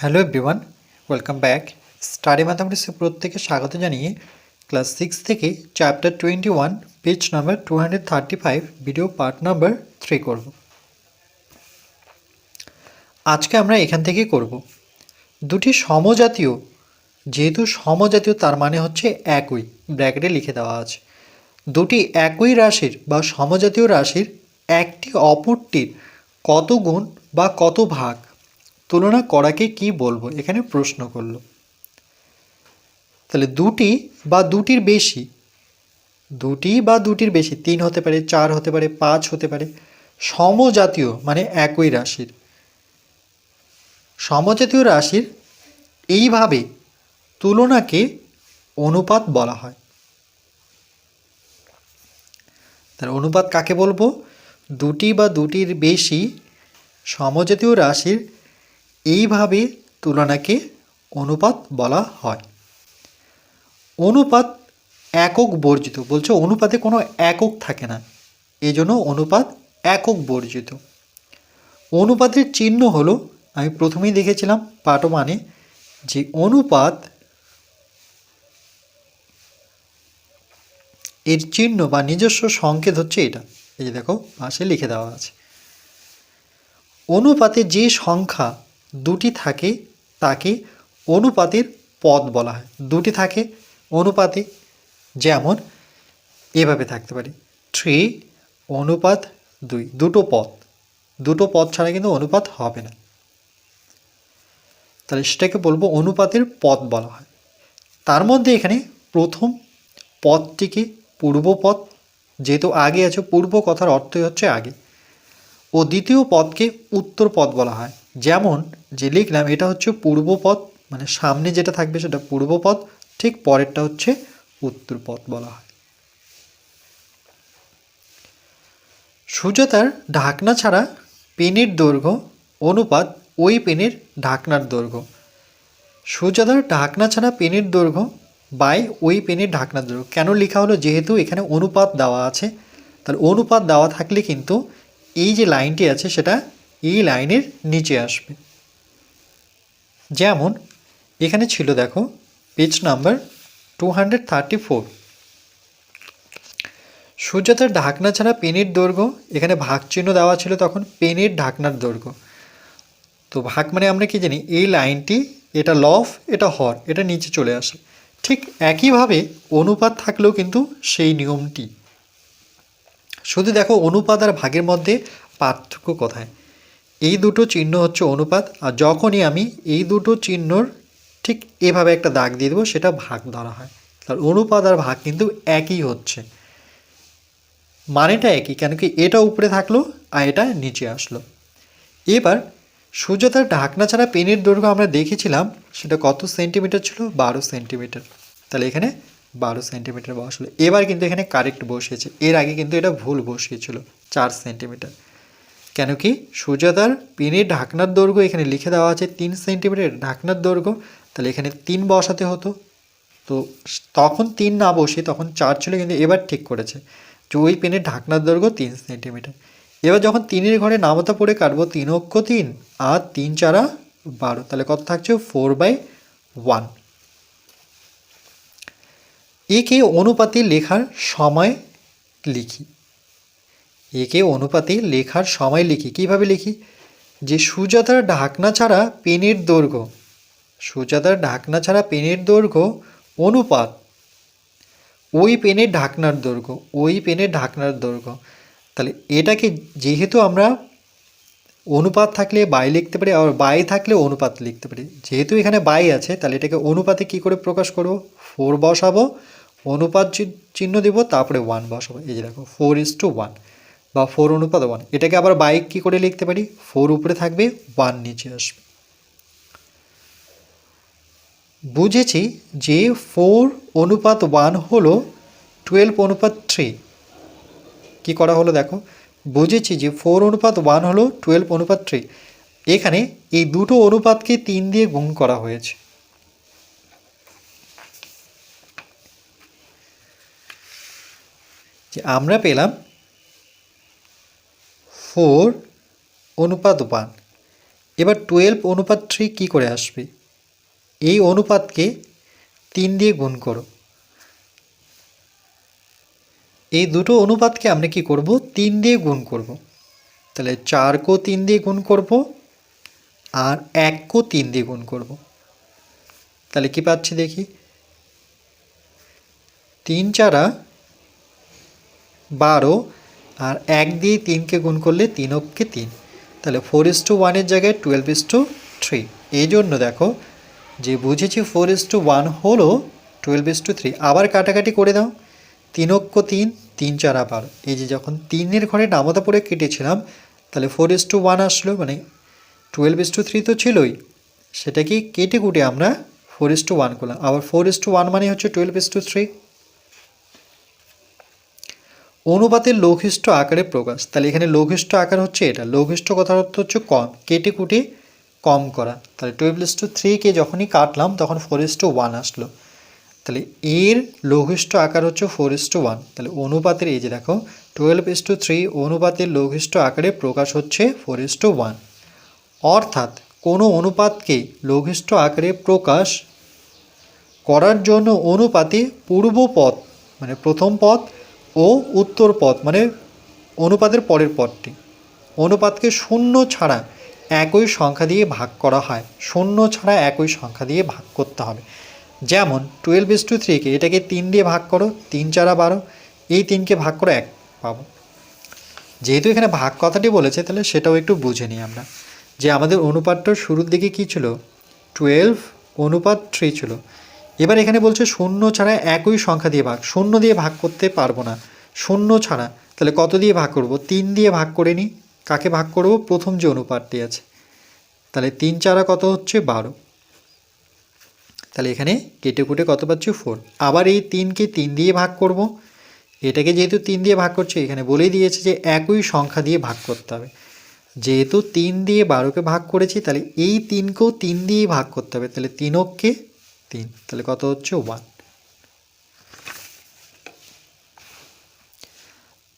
Hello everyone welcome back study ম্যাথামেটিক্সে প্রত্যেকে স্বাগত জানিয়ে ক্লাস সিক্স থেকে chapter twenty one page number two hundred thirty five video part number three করব। আজকে আমরা এখান থেকে করব। দুটি সমজাতীয়, যেহেতু সমজাতীয় তার মানে হচ্ছে একই, ব্র্যাকেটে লিখে দেওয়া আছে। দুটি একই রাশির বা সমজাতীয় রাশির একটি অপরটির কত গুণ বা কত ভাগ? তুলনা করাকে কি বলব? এখানে প্রশ্ন করল। তাহলে দুটি বা দুটির বেশি, দুটি বা দুটির বেশি, তিন হতে পারে, চার হতে পারে, পাঁচ হতে পারে, সমজাতীয় মানে একই রাশির। সমজাতীয় রাশির এইভাবে তুলনাকে অনুপাত বলা হয়। তার অনুপাত কাকে বলব? দুটি বা দুটির বেশি সমজাতীয় রাশির এইভাবে তুলনাকে অনুপাত বলা হয়। অনুপাত একক বর্জিত, বলছে অনুপাতে কোনো একক থাকে না এই জন্য অনুপাত একক বর্জিত। অনুপাতের চিহ্ন হলো, আমি প্রথমেই দেখেছিলাম পাটো মানে যে অনুপাত এর চিহ্ন বা নিজস্ব সংকেত হচ্ছে এটা। এই যে দেখো, পাশে লিখে দেওয়া আছে। অনুপাতে যে সংখ্যা দুটি থাকে তাকে অনুপাতের পদ বলা হয়। দুটি থাকে অনুপাতে যেমন এভাবে থাকতে পারে। থ্রি অনুপাত দুই, দুটো পদ। দুটো পদ ছাড়া কিন্তু অনুপাত হবে না। তাহলে সেটাকে বলব অনুপাতের পদ বলা হয়। তার মধ্যে এখানে প্রথম পদটিকে পূর্বপদ যেহেতু আগে আছে, পূর্ব কথার অর্থই হচ্ছে আগে। ও দ্বিতীয় পদকে উত্তর পদ বলা হয়। যেমন যে লিখলাম, এটা হচ্ছে পূর্বপদ মানে সামনে যেটা থাকবে সেটা পূর্বপদ, ঠিক পরেরটা হচ্ছে উত্তর পদ বলা হয়। সুজাতার ঢাকনা ছাড়া পেনের দৈর্ঘ্য, অনুপাত ওই পেনের ঢাকনার দৈর্ঘ্য। সুজাতার ঢাকনা ছাড়া পেনের দৈর্ঘ্য বাই ওই পেনের ঢাকনার দৈর্ঘ্য। কেন লেখা হলো? যেহেতু এখানে অনুপাত দেওয়া আছে, তাহলে অনুপাত দেওয়া থাকলে কিন্তু এই যে লাইনটি আছে সেটা এই লাইনের নিচে আসবে। যেমন এখানে ছিল দেখো page number two hundred thirty four ঢাকনা ছাড়া পেনের দৈর্ঘ্য, এখানে ভাগ চিহ্ন দেওয়া ছিল তখন, পেনের ঢাকনার দৈর্ঘ্য। তো ভাগ মানে আমরা কি জানি, এই লাইনটি, এটা লফ এটা হর, এটা নিচে চলে আসে। ঠিক একইভাবে অনুপাত থাকলেও কিন্তু সেই নিয়মটি। শুধু দেখো অনুপাত আর ভাগের মধ্যে পার্থক্য কোথায়? এই দুটো চিহ্ন হচ্ছে অনুপাত, আর যখনই আমি এই দুটো চিহ্নর ঠিক এভাবে একটা দাগ দিয়ে দেবো, সেটা ভাগ ধরা হয়। তার অনুপাত আর ভাগ কিন্তু একই হচ্ছে। মানেটা একই, কেন কি এটা উপরে থাকল আর এটা নিচে আসলো। এবার সুজাতার ঢাকনা ছাড়া পেনের দৈর্ঘ্য আমরা দেখেছিলাম, সেটা কত সেন্টিমিটার ছিল? বারো সেন্টিমিটার। তাহলে এখানে বারো সেন্টিমিটার বসল। এবার কিন্তু এখানে কারেক্ট বসিয়েছে। এর আগে কিন্তু এটা ভুল বসিয়েছিল, চার সেন্টিমিটার। কেন কি? সুজাতার পেনের ঢাকনার দৈর্ঘ্য এখানে লিখে দেওয়া আছে তিন সেন্টিমিটার ঢাকনার দৈর্ঘ্য। তাহলে এখানে তিন বসাতে হতো। তো তখন তিন না বসে তখন চার ছিল কিন্তু এবার ঠিক করেছে। যে ওই পেনের ঢাকনার দৈর্ঘ্য তিন সেন্টিমিটার। এবার যখন তিনের ঘরে নামতা পড়ে কাটবো তিন অক্ষ তিন আর তিন চারা বারো। তাহলে কত থাকছে? Four by one. একে অনুপাতে লেখার সময় লিখি। একে অনুপাতে লেখার সময় লিখি। কীভাবে লিখি? যে সুজাতার ঢাকনা ছাড়া পেনের দৈর্ঘ্য। সুজাতার ঢাকনা ছাড়া পেনের দৈর্ঘ্য অনুপাত। ওই পেনের ঢাকনার দৈর্ঘ্য, ওই পেনের ঢাকনার দৈর্ঘ্য। তাহলে এটাকে যেহেতু আমরা অনুপাত থাকলে বাই লিখতে পারি আর বাই থাকলে অনুপাত লিখতে পারি। যেহেতু এখানে বাই আছে, তাহলে এটাকে অনুপাতে কি করে প্রকাশ করব? ফোর বসাবো, অনুপাত চিহ্ন দিব, তারপরে ওয়ান বসাবো। এই যে দেখো, ফোর ইস টু ওয়ান। বা ফোর অনুপাত ওয়ান এটাকে আবার বাইক কী করে লিখতে পারি? ফোর উপরে থাকবে ওয়ান নিচে আসবে। বুঝেছি যে ফোর অনুপাত ওয়ান হলো টুয়েলভ অনুপাত থ্রি কী করা হলো দেখো? বুঝেছি যে ফোর অনুপাত ওয়ান হলো টুয়েলভ অনুপাত থ্রি এখানে এই দুটো অনুপাতকে তিন দিয়ে গুণ করা হয়েছে। যে আমরা পেলাম ফোর অনুপাত ওয়ান। এবার টুয়েলভ অনুপাত থ্রি কী করে আসবে? এই অনুপাতকে তিন দিয়ে গুণ করো। এই দুটো অনুপাতকে আমরা কি করব? তিন দিয়ে গুণ করব। তাহলে চারকেও তিন দিয়ে গুণ করব আর এককেও তিন দিয়ে গুণ করব। তাহলে কি পাচ্ছি দেখি? তিন চারা বারো আর এক দিয়ে তিনকে গুণ করলে তিন অক্ষে তিন। তাহলে ফোর ইস টু ওয়ানের জায়গায় টুয়েলভ ইস টু থ্রি এই জন্য দেখো, যে বুঝেছি ফোর ইস টু ওয়ান হলো টুয়েলভ ইস টু থ্রি আবার কাটাকাটি করে দাও। তিন অক্ষ তিন তিন চার আবার। এই যে যখন তিনের ঘরে নামতা পড়ে কেটেছিলাম, তাহলে ফোর ইস টু ওয়ান আসলো। মানে টুয়েলভ ইস টু থ্রি তো ছিলই। সেটাকে কেটে কুটে আমরা ফোর ইস টু ওয়ান করলাম। আবার ফোর ইস টু ওয়ান মানে হচ্ছে টুয়েলভ ইস টু থ্রি অনুপাতের লঘিষ্ঠ আকারে প্রকাশ। তাহলে এখানে লঘিষ্ঠ আকার হচ্ছে এটা। লঘিষ্ঠ কথার অর্থ হচ্ছে কম কেটে কুটে কম করা। তাহলে টুয়েলভ ইস টু থ্রিকে যখনই কাটলাম, তখন ফোর ইস টু ওয়ান আসলো। তাহলে এর লঘিষ্ঠ আকার হচ্ছে ফোর ইস টু ওয়ান তাহলে অনুপাতের এই যে দেখো টুয়েলভ ইস টু থ্রি অনুপাতের লঘিষ্ঠ আকারে প্রকাশ হচ্ছে ফোর ইস টু ওয়ান অর্থাৎ কোনো অনুপাতকে লঘিষ্ঠ আকারে প্রকাশ করার জন্য অনুপাতে পূর্ব পদ মানে প্রথম পদ ও উত্তর পদ মানে অনুপাতের পরের পদটি অনুপাতকে শূন্য ছাড়া একই সংখ্যা দিয়ে ভাগ করা হয়। শূন্য ছাড়া একই সংখ্যা দিয়ে ভাগ করতে হবে। যেমন টুয়েলভ ইস টু থ্রিকে এটাকে তিন দিয়ে ভাগ করো, তিন চারা বারো, এই তিনকে ভাগ করে এক পাবো। যেহেতু এখানে ভাগ কথাটি বলেছে, তাহলে সেটাও একটু বুঝে নিই আমরা। যে আমাদের অনুপাতটার শুরুর দিকে কী ছিল? টুয়েলভ অনুপাত থ্রি ছিল। এবার এখানে বলছে শূন্য ছাড়া একই সংখ্যা দিয়ে ভাগ। শূন্য দিয়ে ভাগ করতে পারব না। শূন্য ছাড়া। তাহলে কত দিয়ে ভাগ করব? তিন দিয়ে ভাগ করে নিই। কাকে ভাগ করব? প্রথম যে অনুপাতটি আছে। তাহলে তিন চারা কত হচ্ছে? বারো। তাহলে এখানে কেটে কুটে কত পাচ্ছি? ফোর। আবার এই তিনকে তিন দিয়ে ভাগ করব। এটাকে যেহেতু তিন দিয়ে ভাগ করছে, এখানে বলেই দিয়েছে যে একই সংখ্যা দিয়ে ভাগ করতে হবে। যেহেতু তিন দিয়ে বারোকে ভাগ করেছি, তাহলে এই তিনকেও তিন দিয়ে ভাগ করতে হবে। তাহলে তিনককে তিন। তাহলে কত হচ্ছে? ওয়ান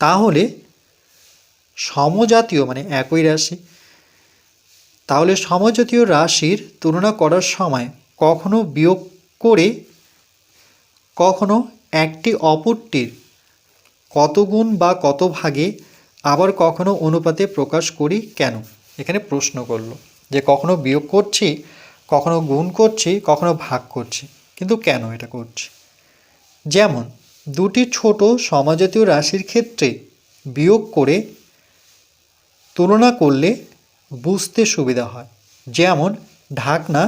তাহলে সমজাতীয় মানে একই রাশি, তাহলে সমজাতীয় রাশির তুলনা করার সময় কখনো বিয়োগ করে কখনো একটি অপরটির কত গুণ বা কত ভাগে আবার কখনো অনুপাতে প্রকাশ করি কেন? এখানে প্রশ্ন করল যে কখনো বিয়োগ করছি কখনো গুণ করছি, কখনো ভাগ করছি, কিন্তু কেন এটা করছি? যেমন, দুটি ছোট সমাজাতীয় রাশির ক্ষেত্রে বিয়োগ করে তুলনা করলে বুঝতে সুবিধা হয়। যেমন, ঢাকনা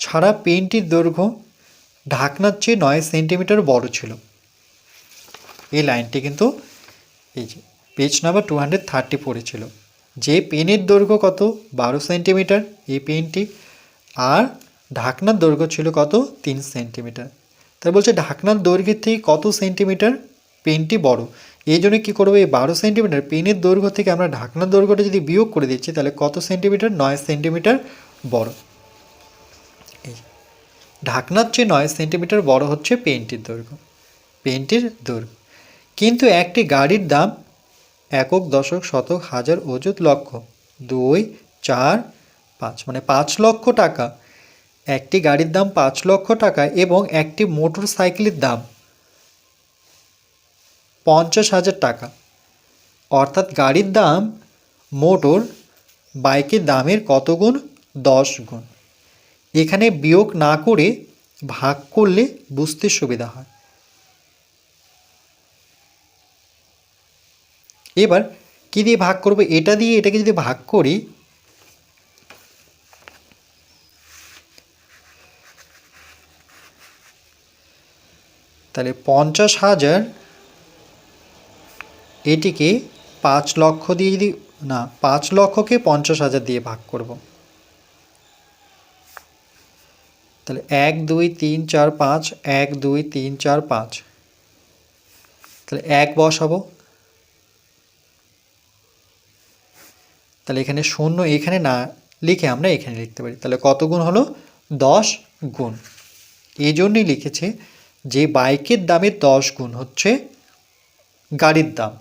ছাড়া পেনটির দৈর্ঘ্য ঢাকনার চেয়ে নয় সেন্টিমিটার বড় ছিল। এই লাইনটি কিন্তু এই যে page number two hundred thirty ফোরে ছিল। যে পেনের দৈর্ঘ্য কত? বারো সেন্টিমিটার। এই পেনটি আর ঢাকনার দৈর্ঘ্য ছিল কত? তিন সেন্টিমিটার। তাই বলছে ঢাকনার দৈর্ঘ্যের থেকে কত সেন্টিমিটার? পেনটি বড়। এই জন্য কী করব? এই বারো সেন্টিমিটার পেনের দৈর্ঘ্য থেকে আমরা ঢাকনার দৈর্ঘ্যটা যদি বিয়োগ করে দিচ্ছি, তাহলে কত সেন্টিমিটার? নয় সেন্টিমিটার বড়। এই ঢাকনার চেয়ে নয় সেন্টিমিটার বড় হচ্ছে পেনটির দৈর্ঘ্য। পেনটির দৈর্ঘ্য। কিন্তু একটি গাড়ির দাম একক, দশক, শতক, হাজার, অযুত, লক্ষ। দুই, চার পাঁচ মানে পাঁচ লক্ষ টাকা। একটি গাড়ির দাম পাঁচ লক্ষ টাকা এবং একটি মোটর সাইকেলের দাম পঞ্চাশ হাজার টাকা। অর্থাৎ গাড়ির দাম, মোটর, বাইকের দামের কত গুণ? দশ গুণ। এখানে বিয়োগ না করে ভাগ করলে বুঝতে সুবিধা হয়। এবার কী দিয়ে ভাগ করব? এটা দিয়ে এটাকে যদি ভাগ করি তাহলে পঞ্চাশ হাজার এটিকে পাঁচ লক্ষ দিয়ে না, পাঁচ লক্ষকে পঞ্চাশ হাজার দিয়ে ভাগ করব। তাহলে এক, দুই, তিন, চার, পাঁচ, এক, দুই, তিন, চার, পাঁচ। তাহলে এক বসাবো। তাহলে এখানে শূন্য, এখানে না লিখে আমরা এখানে লিখতে পারি। তাহলে কত গুণ হলো? দশ গুণ। এই জন্যই লিখেছে যে বাইকের দামের দশ গুণ হচ্ছে গাড়ির দাম।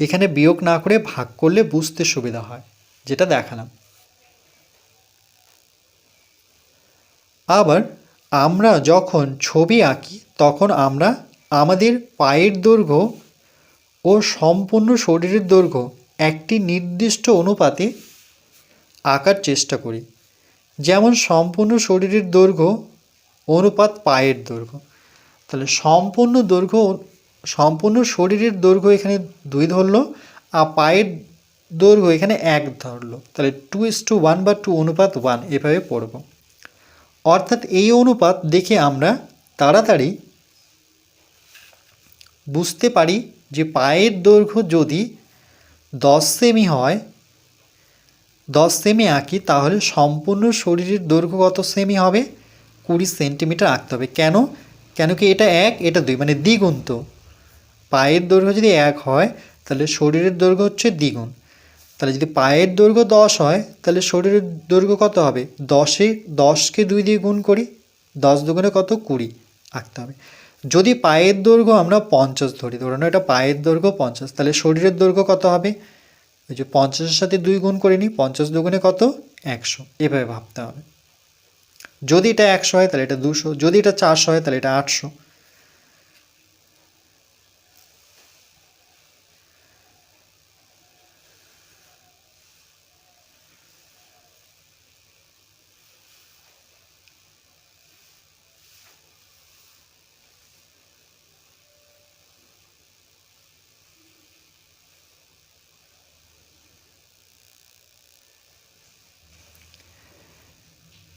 এখানে বিয়োগ না করে ভাগ করলে বুঝতে সুবিধা হয়, যেটা দেখালাম। আবার আমরা যখন ছবি আঁকি, তখন আমরা আমাদের পায়ের দৈর্ঘ্য ও সম্পূর্ণ শরীরের দৈর্ঘ্য একটি নির্দিষ্ট অনুপাতে আঁকার চেষ্টা করি। যেমন সম্পূর্ণ শরীরের দৈর্ঘ্য অনুপাত পায়ের দৈর্ঘ্য। তাহলে সম্পূর্ণ দৈর্ঘ্য, সম্পূর্ণ শরীরের দৈর্ঘ্য এখানে দুই ধরলো, আর পায়ের দৈর্ঘ্য এখানে এক ধরলো। তাহলে টু ইস টু ওয়ান বা টু অনুপাত ওয়ান এভাবে পড়ব। অর্থাৎ এই অনুপাত দেখে আমরা তাড়াতাড়ি বুঝতে পারি যে পায়ের দৈর্ঘ্য যদি দশ সেমি হয়, দশ সেমি আঁকি, তাহলে সম্পূর্ণ শরীরের দৈর্ঘ্য কত সেমি হবে? কুড়ি সেন্টিমিটার আঁকতে হবে। কেন? কেন কি এটা এক? এটা দুই। মানে দ্বিগুণ তো। পায়ের দৈর্ঘ্য যদি এক হয়, তাহলে শরীরের দৈর্ঘ্য হচ্ছে দ্বিগুণ। তাহলে যদি পায়ের দৈর্ঘ্য দশ হয়, তাহলে শরীরের দৈর্ঘ্য কত হবে? দশে, দশকে দুই দিয়ে গুণ করি, দশ দুগুণে কত? কুড়ি আঁকতে হবে। যদি পায়ের দৈর্ঘ্য আমরা পঞ্চাশ ধরি ধরুন এটা পায়ের দৈর্ঘ্য পঞ্চাশ, তাহলে শরীরের দৈর্ঘ্য কত হবে? ওই যে পঞ্চাশের সাথে দুই গুণ করে নিই, পঞ্চাশ দুগুণে কত? একশো। এভাবে ভাবতে হবে। যদি এটা একশো হয় তাহলে এটা দুশো। যদি এটা চারশো হয় তাহলে এটা আটশো।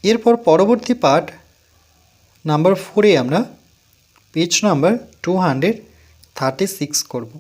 এরপর পরবর্তী পার্ট নাম্বার ফোরে আমরা page number two hundred thirty six করব।